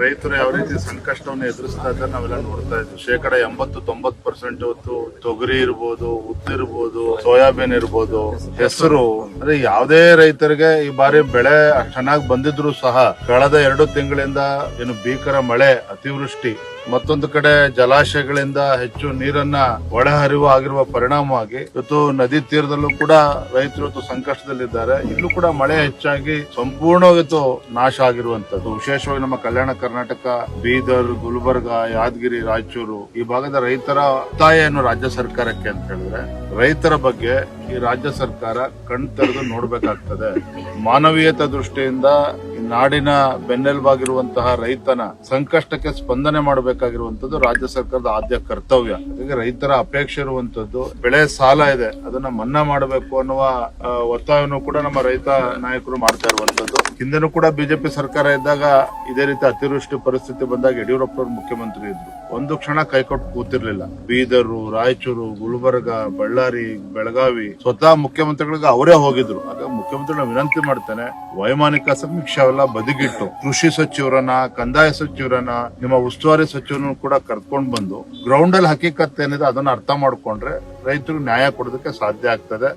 ರೈತರು ಯಾವ ರೀತಿ ಸಂಕಷ್ಟವನ್ನು ಎದುರಿಸ್ತಾ ಇದ್ದಾರೆ ನಾವೆಲ್ಲ ನೋಡ್ತಾ ಇದ್ವಿ. ಶೇಕಡ ಎಂಬತ್ತು ತೊಂಬತ್ ಪರ್ಸೆಂಟ್ ಹೊತ್ತು ತೊಗರಿ ಇರ್ಬೋದು, ಉದ್ದು ಇರ್ಬೋದು, ಸೋಯಾಬೀನ್ ಇರ್ಬೋದು, ಹೆಸರು. ಅಂದ್ರೆ ಯಾವುದೇ ರೈತರಿಗೆ ಈ ಬಾರಿ ಬೆಳೆ ಚೆನ್ನಾಗಿ ಬಂದಿದ್ರು ಸಹ ಕಳೆದ ಎರಡು ತಿಂಗಳಿಂದ ಏನು ಭೀಕರ ಮಳೆ, ಅತಿವೃಷ್ಟಿ ಮತ್ತೊಂದು ಕಡೆ ಜಲಾಶಯಗಳಿಂದ ಹೆಚ್ಚು ನೀರನ್ನ ಒಳಹರಿವು ಆಗಿರುವ ಪರಿಣಾಮವಾಗಿ ಇವತ್ತು ನದಿ ತೀರದಲ್ಲೂ ಕೂಡ ರೈತರು ಇವತ್ತು ಸಂಕಷ್ಟದಲ್ಲಿದ್ದಾರೆ. ಇಲ್ಲೂ ಕೂಡ ಮಳೆ ಹೆಚ್ಚಾಗಿ ಸಂಪೂರ್ಣವಾಗಿ ನಾಶ ಆಗಿರುವಂತದ್ದು ವಿಶೇಷವಾಗಿ ನಮ್ಮ ಕಲ್ಯಾಣ ಕರ್ನಾಟಕ, ಬೀದರ್, ಗುಲ್ಬರ್ಗ, ಯಾದಗಿರಿ, ರಾಯಚೂರು ಈ ಭಾಗದ ರೈತರ ಒತ್ತಾಯ ರಾಜ್ಯ ಸರ್ಕಾರಕ್ಕೆ ಅಂತ ಹೇಳಿದ್ರೆ ರೈತರ ಬಗ್ಗೆ ಈ ರಾಜ್ಯ ಸರ್ಕಾರ ಕಣ್ ತೆರೆದು ನೋಡ್ಬೇಕಾಗ್ತದೆ. ಮಾನವೀಯತ ದೃಷ್ಟಿಯಿಂದ ನಾಡಿನ ಬೆನ್ನೆಲುಬಾಗಿರುವಂತಹ ರೈತನ ಸಂಕಷ್ಟಕ್ಕೆ ಸ್ಪಂದನೆ ಮಾಡಬೇಕಾಗಿರುವಂತದ್ದು ರಾಜ್ಯ ಸರ್ಕಾರದ ಆದ್ಯ ಕರ್ತವ್ಯ. ರೈತರ ಅಪೇಕ್ಷೆ ಇರುವಂತದ್ದು ಬೆಳೆ ಸಾಲ ಇದೆ, ಅದನ್ನ ಮನ್ನಾ ಮಾಡಬೇಕು ಅನ್ನುವ ಒತ್ತಾಯವನ್ನು ಕೂಡ ನಮ್ಮ ರೈತ ನಾಯಕರು ಮಾಡ್ತಾ ಇರುವಂತದ್ದು ಹಿಂದೆನೂ ಕೂಡ ಬಿಜೆಪಿ ಸರ್ಕಾರ ಇದ್ದಾಗ ಇದೇ ರೀತಿ ಅತಿವೃಷ್ಟಿ ಪರಿಸ್ಥಿತಿ ಬಂದಾಗ ಯಡಿಯೂರಪ್ಪ ಮುಖ್ಯಮಂತ್ರಿ ಇದ್ರು. ಒಂದು ಕ್ಷಣ ಕೈಕೊಟ್ಟು ಕೂತಿರ್ಲಿಲ್ಲ. ಬೀದರು, ರಾಯಚೂರು, ಗುಲ್ಬರ್ಗ, ಬಳ್ಳಾರಿ, ಬೆಳಗಾವಿ ಸ್ವತಃ ಮುಖ್ಯಮಂತ್ರಿಗಳಿಗೆ ಅವರೇ ಹೋಗಿದ್ರು. ಆಗ ಮುಖ್ಯಮಂತ್ರಿಗಳ ವಿನಂತಿ ಮಾಡ್ತೇನೆ, ವೈಮಾನಿಕ ಸಮೀಕ್ಷೆ ಅವೆಲ್ಲ ಬದಿಗಿಟ್ಟು, ಕೃಷಿ ಸಚಿವರನ್ನ, ಕಂದಾಯ ಸಚಿವರನ್ನ, ನಿಮ್ಮ ಉಸ್ತುವಾರಿ ಸಚಿವರನ್ನು ಕೂಡ ಕರ್ಕೊಂಡ್ ಬಂದು ಗ್ರೌಂಡ್ ಅಲ್ಲಿ ಹಕೀಕತ್ ಏನಿದೆ ಅದನ್ನ ಅರ್ಥ ಮಾಡ್ಕೊಂಡ್ರೆ ರೈತರು ನ್ಯಾಯ ಕೊಡೋದಕ್ಕೆ ಸಾಧ್ಯ ಆಗ್ತದೆ.